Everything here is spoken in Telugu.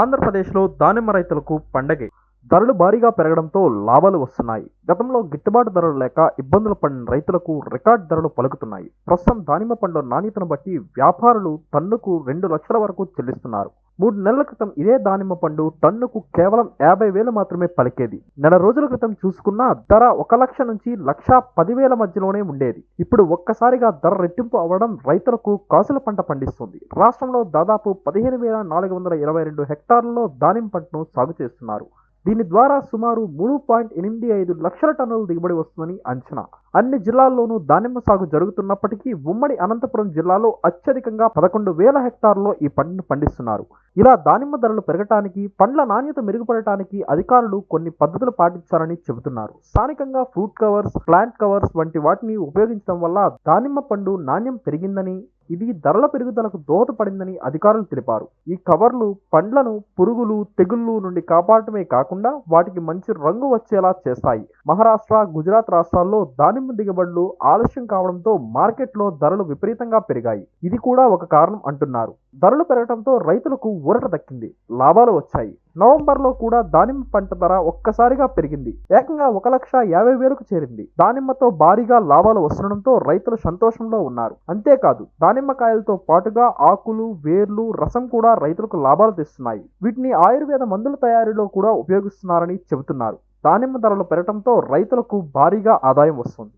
ఆంధ్రప్రదేశ్లో దానిమ్మ రైతులకు పండగే. ధరలు భారీగా పెరగడంతో లాభాలు వస్తున్నాయి. గతంలో గిట్టుబాటు ధరలు లేక ఇబ్బందులు పడిన రైతులకు రికార్డ్ ధరలు పలుకుతున్నాయి. ప్రస్తుతం దానిమ్మ పండ్ల నాణ్యతను బట్టి వ్యాపారులు టన్నుకు రెండు లక్షల వరకు చెల్లిస్తున్నారు. మూడు నెలల క్రితం ఇదే దానిమ్మ పండు టన్నుకు కేవలం యాభై వేలు మాత్రమే పలికేది. నెల రోజుల క్రితం చూసుకున్న ధర ఒక లక్ష నుంచి లక్ష పదివేల మధ్యలోనే ఉండేది. ఇప్పుడు ఒక్కసారిగా ధర రెట్టింపు అవ్వడం రైతులకు కాసుల పంట పండిస్తుంది. రాష్ట్రంలో దాదాపు పదిహేను వేల నాలుగు వందల ఇరవై రెండు హెక్టార్లలో దానిమ్మ పంటను సాగు చేస్తున్నారు. దీని ద్వారా సుమారు మూడు పాయింట్ ఎనిమిది ఐదు లక్షల టన్నుల దిగుబడి వస్తుందని అంచనా. అన్ని జిల్లాల్లోనూ దానిమ్మ సాగు జరుగుతున్నప్పటికీ ఉమ్మడి అనంతపురం జిల్లాలో అత్యధికంగా పదకొండు వేల హెక్టార్లలో ఈ పంటను పండిస్తున్నారు. ఇలా దానిమ్మ ధరలు పెరగటానికి పండ్ల నాణ్యత మెరుగుపడటానికి అధికారులు కొన్ని పద్ధతులు పాటించాలని చెబుతున్నారు. స్థానికంగా ఫ్రూట్ కవర్స్ ప్లాంట్ కవర్స్ వంటి వాటిని ఉపయోగించడం వల్ల దానిమ్మ పండు నాణ్యం పెరిగిందని ఇది ధరల పెరుగుదలకు దోహదపడిందని అధికారులు తెలిపారు. ఈ కవర్లు పండ్లను పురుగులు తెగుళ్ళు నుండి కాపాడటమే కాకుండా వాటికి మంచి రంగు వచ్చేలా చేస్తాయి. మహారాష్ట్ర గుజరాత్ రాష్ట్రాల్లో దానిమ్మ దిగుబడులు ఆలస్యం కావడంతో మార్కెట్లో ధరలు విపరీతంగా పెరిగాయి. ఇది కూడా ఒక కారణం అంటున్నారు. ధరలు పెరగడంతో రైతులకు ఊరట దక్కింది. లాభాలు వచ్చాయి. నవంబర్లో కూడా దానిమ్మ పంట ధర ఒక్కసారిగా పెరిగింది. ఏకంగా ఒక లక్ష యాభై వేలకు చేరింది. దానిమ్మతో భారీగా లాభాలు వస్తుండడంతో రైతులు సంతోషంలో ఉన్నారు. అంతేకాదు దానిమ్మకాయలతో పాటుగా ఆకులు వేర్లు రసం కూడా రైతులకు లాభాలు తెస్తున్నాయి. వీటిని ఆయుర్వేద మందుల తయారీలో కూడా ఉపయోగిస్తున్నారని చెబుతున్నారు. దానిమ్మ ధరలు పెరగడంతో రైతులకు భారీగా ఆదాయం వస్తుంది.